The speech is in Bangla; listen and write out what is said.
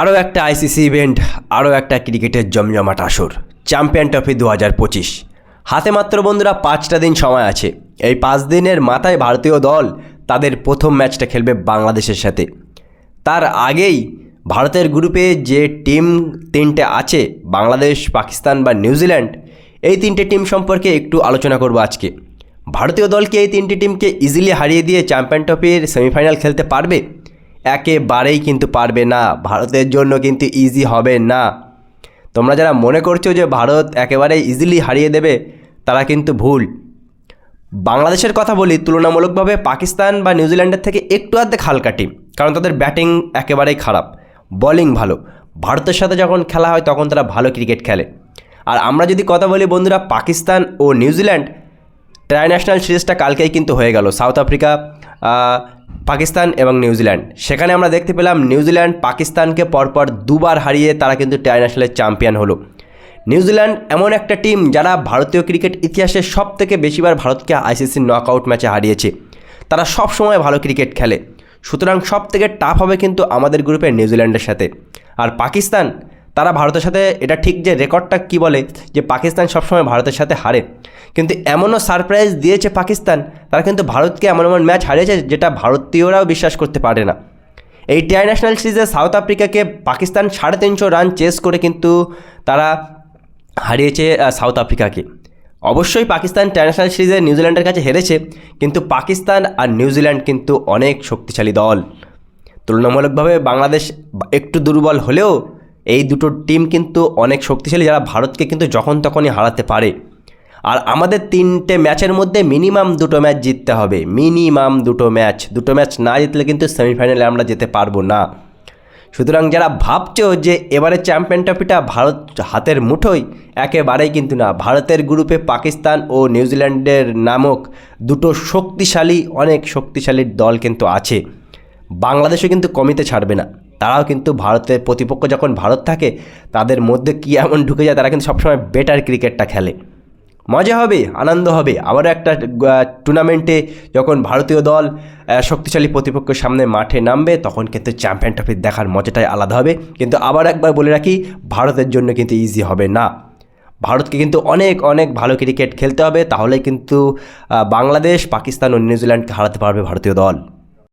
আরও একটা আইসিসি ইভেন্ট, আরও একটা ক্রিকেটের জমজমাট আসর। চ্যাম্পিয়ন ট্রফি দু হাজার পঁচিশ। হাতে মাত্র বন্ধুরা পাঁচটা দিন সময় আছে। এই পাঁচ দিনের মাথায় ভারতীয় দল তাদের প্রথম ম্যাচটা খেলবে বাংলাদেশের সাথে। তার আগেই ভারতের গ্রুপে যে টিম তিনটে আছে, বাংলাদেশ, পাকিস্তান বা নিউজিল্যান্ড এই তিনটে টিম সম্পর্কে একটু আলোচনা করব আজকে। ভারতীয় দলকে এই তিনটি টিমকে ইজিলি হারিয়ে দিয়ে চ্যাম্পিয়ন ট্রফির সেমিফাইনাল খেলতে পারবে? একেবারেই কিন্তু পারবে না। ভারতের জন্য কিন্তু ইজি হবে না। তোমরা যারা মনে করছ যে ভারত একেবারে ইজিলি হারিয়ে দেবে, তারা কিন্তু ভুল। বাংলাদেশের কথা বলি, তুলনামূলকভাবে পাকিস্তান বা নিউজিল্যান্ডের থেকে একটু অর্ধেক হালকা টিম কারণ তাদের ব্যাটিং একেবারেই খারাপ। বোলিং ভালো। ভারতের সাথে যখন খেলা হয়, তখন তারা ভালো ক্রিকেট খেলে। আর আমরা যদি কথা বলি বন্ধুরা, পাকিস্তান ও নিউজিল্যান্ড ট্রাইন্যাশনাল সিরিজটা কালকেই কিন্তু হয়ে গেল। সাউথ আফ্রিকা পাকিস্তান এবং নিউজিল্যান্ড সেখানে আমরা দেখতে পেলাম নিউজিল্যান্ড পাকিস্তানকে পরপর দুবার হারিয়ে তারা কিন্তু ট্রাইন্যাশনালের চ্যাম্পিয়ন হলো। নিউজিল্যান্ড এমন একটা টিম যারা ভারতীয় ক্রিকেট ইতিহাসে সব থেকে বেশিবার ভারতকে আইসিসি নকআউট ম্যাচে হারিয়েছে। তারা সব সময় ভালো ক্রিকেট খেলে। সুতরাং সব থেকে টাফ হবে কিন্তু আমাদের গ্রুপে নিউজিল্যান্ডের সাথে। আর পাকিস্তান তারা ভারতের সাথে, এটা ঠিক যে রেকর্ডটা কি বলে, যে পাকিস্তান সবসময় ভারতের সাথে হারে। কিন্তু এমনও সারপ্রাইজ দিয়েছে পাকিস্তান, তারা কিন্তু ভারতকে এমন এমন ম্যাচ হারিয়েছে যেটা ভারতীয়রাও বিশ্বাস করতে পারে না। এই ন্যাশনাল সিরিজে সাউথ আফ্রিকাকে পাকিস্তান সাড়ে তিনশো রান চেস করে কিন্তু তারা হারিয়েছে সাউথ আফ্রিকাকে অবশ্যই পাকিস্তান ন্যাশনাল সিরিজে নিউজিল্যান্ডের কাছে হেরেছে, কিন্তু পাকিস্তান আর নিউজিল্যান্ড কিন্তু অনেক শক্তিশালী দল। তুলনামূলকভাবে বাংলাদেশ একটু দুর্বল হলেও এই দুটো টিম কিন্তু অনেক শক্তিশালী যারা ভারতকে কিন্তু যখন তখনই হারাতে পারে। আর আমাদের তিনটে ম্যাচের মধ্যে মিনিমাম দুটো ম্যাচ জিততে হবে। মিনিমাম দুটো ম্যাচ দুটো ম্যাচ না জিতলে কিন্তু সেমিফাইনালে আমরা যেতে পারব না। সুতরাং যারা ভাবছ যে এবারে চ্যাম্পিয়ন ট্রফিটা ভারত হাতের মুঠোই একেবারেই কিন্তু না। ভারতের গ্রুপে পাকিস্তান ও নিউজিল্যান্ডের নামক দুটো শক্তিশালী, অনেক শক্তিশালী দল কিন্তু আছে। বাংলাদেশও কিন্তু কমিতে ছাড়বে না। তারাও কিন্তু ভারতের প্রতিপক্ষ যখন ভারত থাকে, তাদের মধ্যে কী এমন ঢুকে যায়, তারা কিন্তু সবসময় বেটার ক্রিকেটটা খেলে। মজা হবে, আনন্দ হবে। আবারও একটা টুর্নামেন্টে যখন ভারতীয় দল শক্তিশালী প্রতিপক্ষের সামনে মাঠে নামবে, তখন কিন্তু চ্যাম্পিয়ন ট্রফি দেখার মজাটাই আলাদা হবে। কিন্তু আবার একবার বলে রাখি, ভারতের জন্য কিন্তু ইজি হবে না। ভারতকে কিন্তু অনেক অনেক ভালো ক্রিকেট খেলতে হবে, তাহলে কিন্তু বাংলাদেশ, পাকিস্তান ও নিউজিল্যান্ডকে হারাতে পারবে ভারতীয় দল।